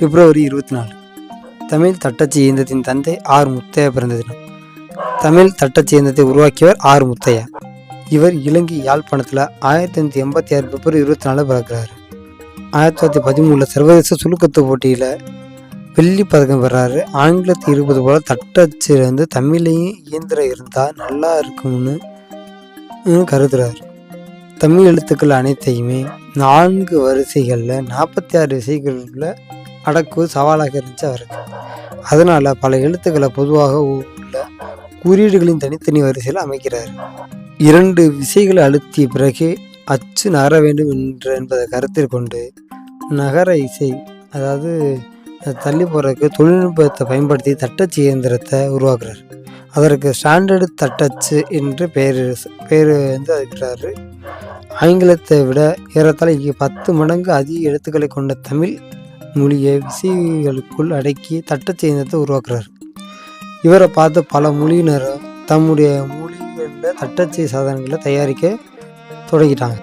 பிப்ரவரி இருபத்தி நாலு தமிழ் தட்டச்சு இயந்திரத்தின் தந்தை ஆர். முத்தையா பிறந்த தினம். தமிழ் தட்டச்சு இயந்திரத்தை உருவாக்கியவர் ஆர். முத்தையா. இவர் இலங்கை யாழ்ப்பாணத்தில் ஆயிரத்தி தொள்ளாயிரத்தி எண்பத்தி ஆறு பிப்ரவரி இருபத்தி நாலு பிறக்கிறார். ஆயிரத்தி தொள்ளாயிரத்தி பதிமூணில் சர்வதேச சுழுக்கத்து போட்டியில் வெள்ளி பதக்கம் பெறாரு. ஆங்கிலத்து இருப்பது போல் தட்டச்சில் வந்து தமிழையும் இயந்திரம் இருந்தால் நல்லா இருக்கும்னு ம், கருதுறாரு. தமிழ் எழுத்துக்கள் அனைத்தையுமே நான்கு வரிசைகளில் நாற்பத்தி ஆறு விசைகளில் அடக்கு சவாலாக இருந்துச்சு அவருக்கு. அதனால் பல எழுத்துக்களை பொதுவாக உள்ள குறியீடுகளின் தனித்தனி வரிசையில் அமைக்கிறார். இரண்டு விசைகளை அழுத்திய பிறகு அச்சு நகர வேண்டும் என்ற என்பதை கருத்தில் கொண்டு நகர இசை அதாவது தள்ளி போகிறதுக்கு தொழில்நுட்பத்தை பயன்படுத்தி தட்டச்சு இயந்திரத்தை உருவாக்குறார். அதற்கு ஸ்டாண்டர்டு தட்டச்சு என்று பெயர் பெயர் வந்து அதுக்கிறாரு ஆங்கிலத்தை விட ஏறத்தாழ இங்கே பத்து மடங்கு அதிக எழுத்துக்களை கொண்ட தமிழ் மொழியை விசைகளுக்குள் அடக்கி தட்டச் இயந்திரத்தை உருவாக்குறார். இவரை பார்த்து பல மொழியினரும் தம்முடைய மொழிகளில் தட்டச்சு சாதனங்களை தயாரிக்க தொடங்கிட்டாங்க.